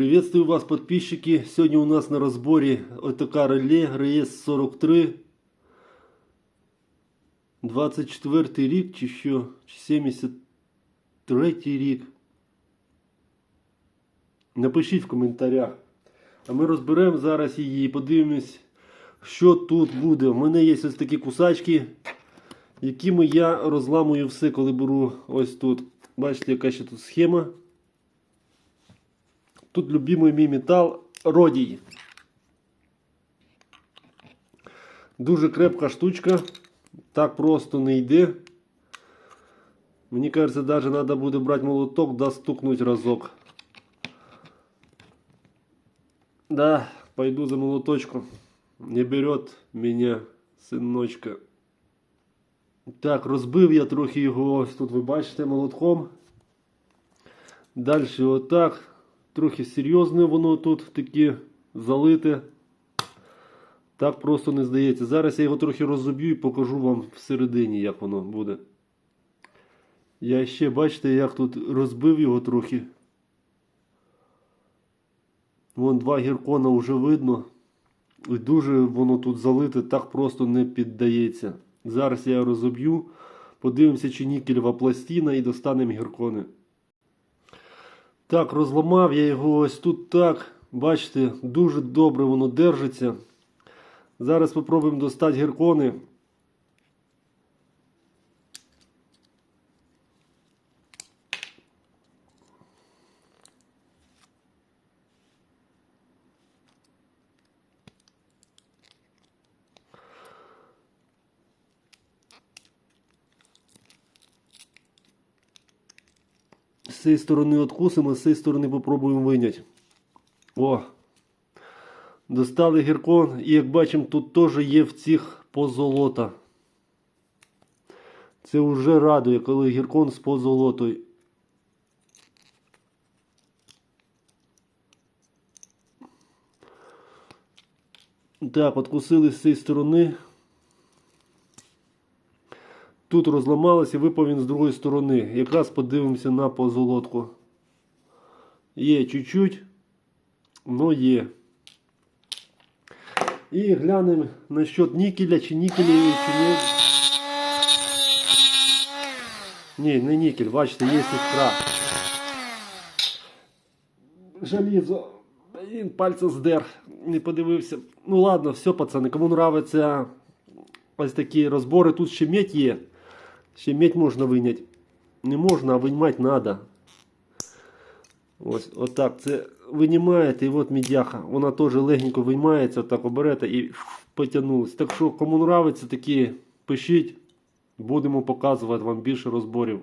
Приветствую вас, подписчики. Сегодня у нас на разборе такая реле РС-43. 24 рік чи що? Чи 73 рік. Напишіть в коментарях. А ми розберемо зараз її і подивимось, що тут буде. У мене є ось такі кусачки, якими я розламую все, коли беру ось тут. Бачите, яка ще тут схема. Тут любимий мій метал родій. Дуже крепка штучка. Так просто не йде. Мені кажется, даже надо буде брати молоток, да стукнуть разок. Да, пойду за молоточком. Не берет меня синочка. Так, розбив я трохи його, ось тут ви бачите молотком. Далі отак. Трохи серйозне воно тут таке залите. Так просто не здається. Зараз я його трохи розоб'ю і покажу вам всередині, як воно буде. Я ще бачите, як тут розбив його трохи. Вон два гіркона вже видно. І дуже воно тут залите, так просто не піддається. Зараз я розоб'ю, подивимося, чи нікельова пластина і достанемо гіркони. Так, розламав я його ось тут так. Бачите, дуже добре воно держиться. Зараз спробуємо достати гіркони. З цієї сторони откусимо, з цієї сторони попробуємо виняти. О! Достали гіркон, і як бачимо, тут теж є в цих позолота. Це вже радує, коли гіркон з позолотою. Так, откусили з цієї сторони. Тут розламалося, випав він з другої сторони. Якраз подивимося на позолотку. Є чуть-чуть, но є. І глянемо насчет нікеля, чи нікеля, чи ні. Ні, не нікель, бачите, є іскра. Желізо. Він пальця здер, не подивився. Ну ладно, все, пацани, кому нравиться ось такі розбори. Тут ще медь є. Ще медь можна виняти. Не можна, а виймати треба. Ось отак. Це винімаєте і от мідяха. Вона теж легенько виймається, так оберете і потягнулась. Так що, кому нравиться такі, пишіть. Будемо показувати вам більше розборів.